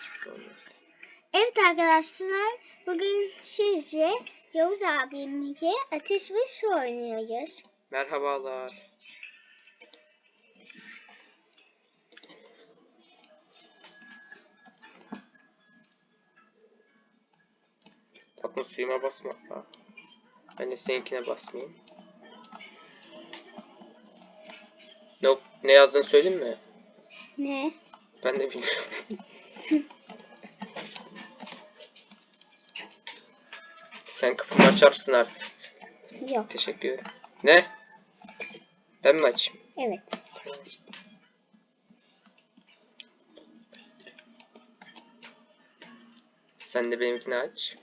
hiçbir şey olmaz. Evet arkadaşlar bugün sizce Yavuz abimle ateş ve su oynuyoruz. Merhabalar. Tatlı suyuma basma. Ha. Ben de seninkine basmayayım. Ne, ne yazdığını söyleyeyim mi? Ne? Ben de bilmiyorum. Sen kapımı açarsın artık. Yok. Teşekkür ederim. Ne? Ben mi açayım? Evet. Sen de benimkini aç.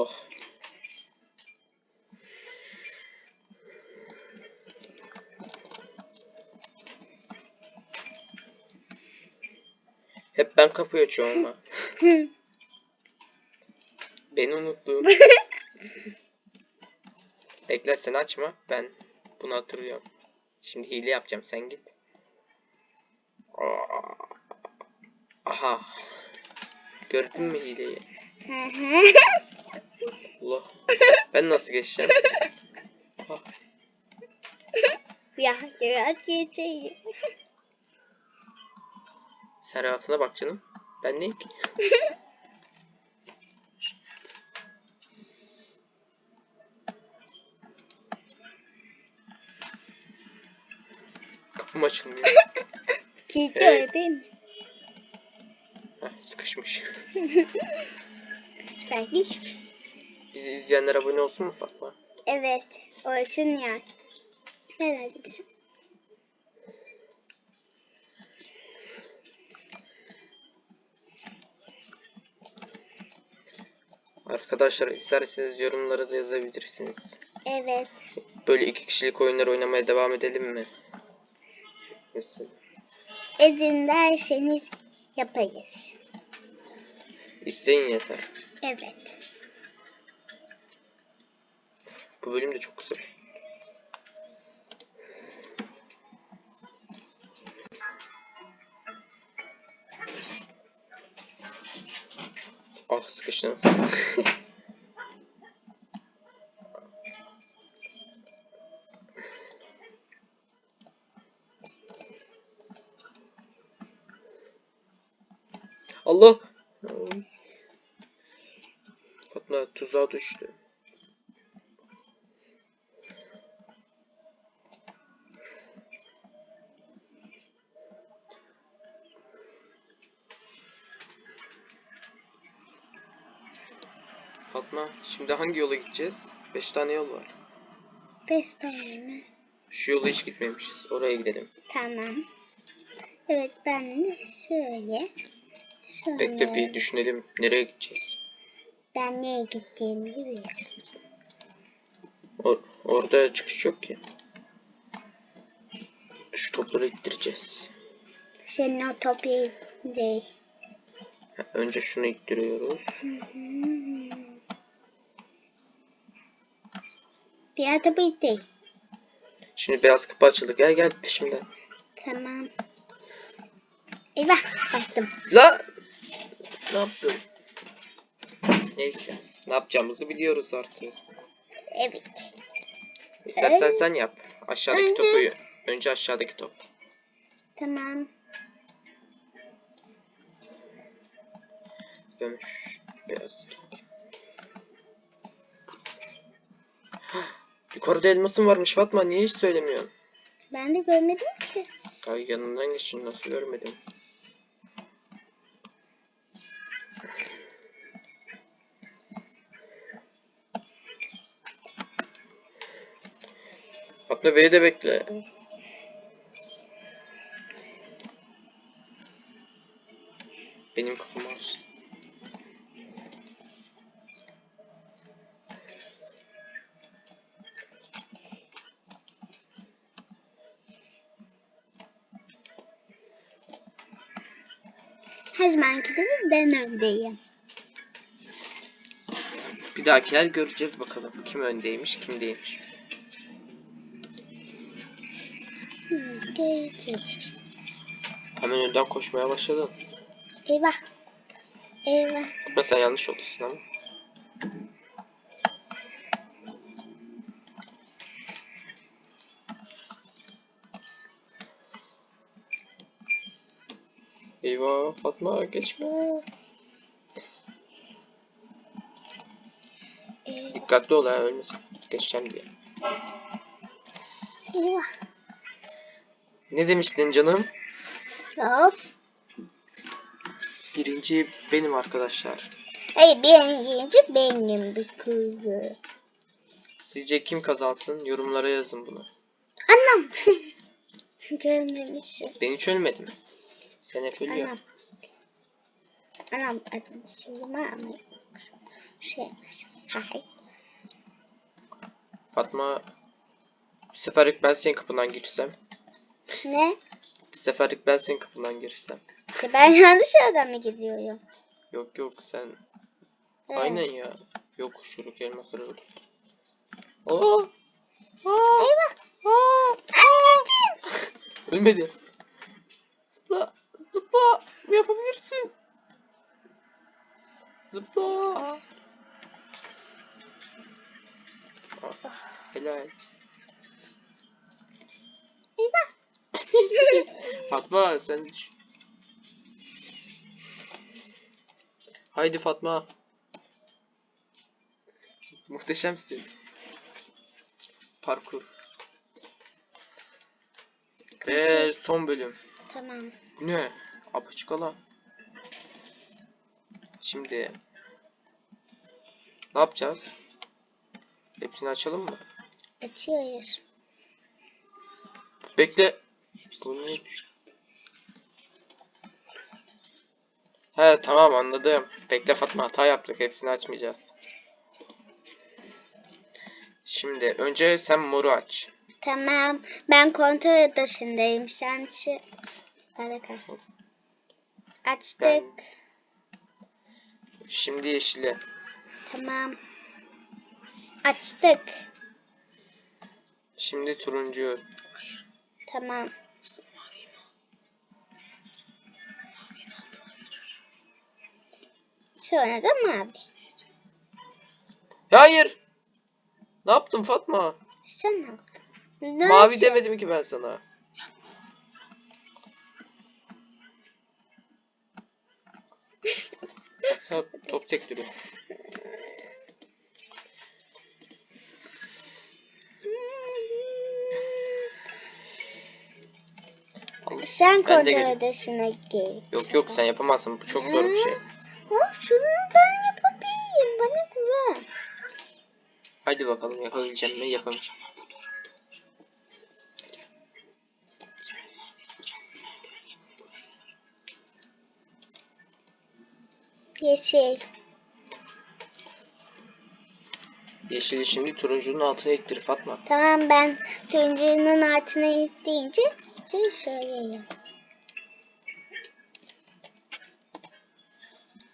Allah. Hep ben kapıyı açıyorum ama. Beni unuttun. Bekle sen açma. Ben bunu hatırlıyorum. Şimdi hile yapacağım. Sen git. Aha. Gördün mü hileyi? Allah. Ben nasıl geçeceğim? Ya ya geçeyim. Sen rahatına bak canım. Ben neyim ki? Kapım açılmıyor. Kilitli Evet. öyle değil mi? Heh, sıkışmış. Belki. İzleyenler abone olsun mu Fatma? Evet. Olsun ya. Herhalde bizim. Arkadaşlar isterseniz yorumlara da yazabilirsiniz. Evet. Böyle iki kişilik oyunlar oynamaya devam edelim mi? Mesela. Edin derseniz yaparız. İsteyin yeter. Evet. Bu bölüm de çok kısa. Ah sıkıştım. Allah! Fatma tuzağa düştü. Şimdi hangi yola gideceğiz? 5 tane yol var. Beş tane mi? Şu yola hiç gitmemişiz. Oraya gidelim. Tamam. Evet ben de şöyle. Şöyle. Bekle bir düşünelim. Nereye gideceğiz? Ben neye gittiğimi biliyorum. Or orada çıkış yok ki. Şu topları ittireceğiz. Senin o topu değil. Ha, Önce şunu ittiriyoruz. Hmm. Diğer topu değil. Şimdi beyaz kapı açıldı. Gel gel peşimden. Tamam. Eyvah baktım. La! Ne yaptın? Neyse. Ne yapacağımızı biliyoruz artık. Evet. İstersen Ee, sen yap. Aşağıdaki önce- topu. Önce aşağıdaki top. Tamam. Şu beyaz top. Yukarıda elmasın varmış Fatma. Niye hiç söylemiyorsun? Ben de görmedim ki. Ay yanından geçin nasıl görmedim. Fatma Bey'i de bekle. Benim kapımı aç. Her zamanki gibi ben öndeyim. Bir dahakiler göreceğiz bakalım. Kim öndeymiş, kim değilmiş. Göreceğiz. Hemen önden koşmaya başladın. Eyvah. Eyvah. Sen yanlış yoldasın ama. Eyvah Fatma geçme. Eyvah. Dikkatli ol ha ölmesin. Geçeceğim diye. Eyvah. Ne demiştin canım? Of. Birinci benim arkadaşlar. Hayır birinci benim bir kızı. Sizce kim kazansın? Yorumlara yazın bunu. Anam. Görmemişim. Ben hiç ölmedim. Sen hep Anam. adını söyleme ama şey yapmasın. Hayır. Fatma bir seferlik ben senin kapından girsem. Ne? Bir seferlik ben senin kapından girsem. Ya Ben yanlış mi gidiyorum? Yok yok sen Evet. aynen ya. Yok şuruk elmasları öldür. Aa! Aa! Eyvah. Aa! Anneciğim. Ölmedi. Zıpla. Zıpla. Yapabilirsin. Zıpla. Ah, helal. Eyvah. Fatma sen düş. Haydi Fatma. Muhteşemsin. Parkur. Ve son bölüm. Tamam. Ne? Apaçıkala. Şimdi ne yapacağız? Hepsini açalım mı? Açıyoruz. Bekle. Bu ne? He tamam anladım. Bekle Fatma hata yaptık. Hepsini açmayacağız. Şimdi önce sen moru aç. Tamam. Ben kontrol odasındayım. Sen Hadi kal. Açtık. Ben- Şimdi yeşili. Tamam. Açtık. Şimdi turuncu. Tamam. Sonra da mavi. Hayır. Ne yaptın Fatma? Sen ne yaptın? Ne Mavi demedim ki ben sana. Baksana top sektiriyor. Sen Ben kontrol odasına gel. Yok yok sen yapamazsın. Bu çok zor bir şey. Hop şunu ben yapabilirim. Bana güven. Hadi bakalım yapabileceğim mi? Yapamayacağım. Yeşil. Yeşili şimdi turuncunun altına ittir Fatma. Tamam ben turuncunun altına yükleyince şey söyleyeyim.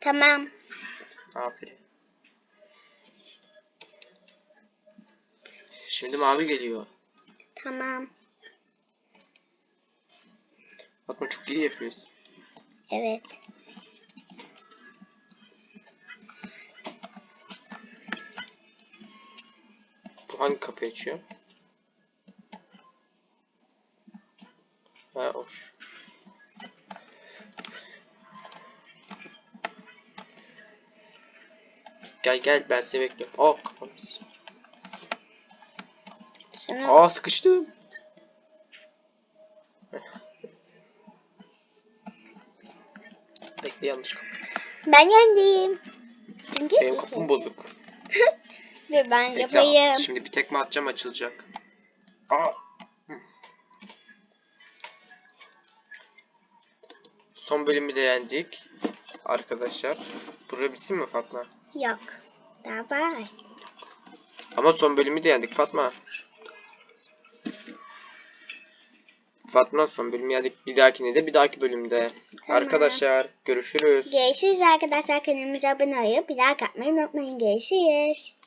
Tamam. Aferin. Şimdi mavi geliyor. Tamam. Fatma çok iyi yapıyorsun. Evet. Hangi kapıyı açıyor? Ha hoş. Gel gel ben seni bekliyorum. Oh kafamız. Şunu Aa sıkıştım. Bekle yanlış kapı. ben yendim. Çünkü Benim kapım bozuk. Dur ben Bekle, yapayım. Şimdi bir tekme atacağım açılacak. Aa. Son bölümü de yendik. Arkadaşlar. Buraya bitsin mi Fatma? Yok. Daha var. Ama son bölümü de yendik Fatma. Fatma son bölüm yani bir dahakine de bir dahaki bölümde. Tamam. Arkadaşlar görüşürüz. Görüşürüz arkadaşlar. Kanalımıza abone olup bir like atmayı unutmayın. Görüşürüz.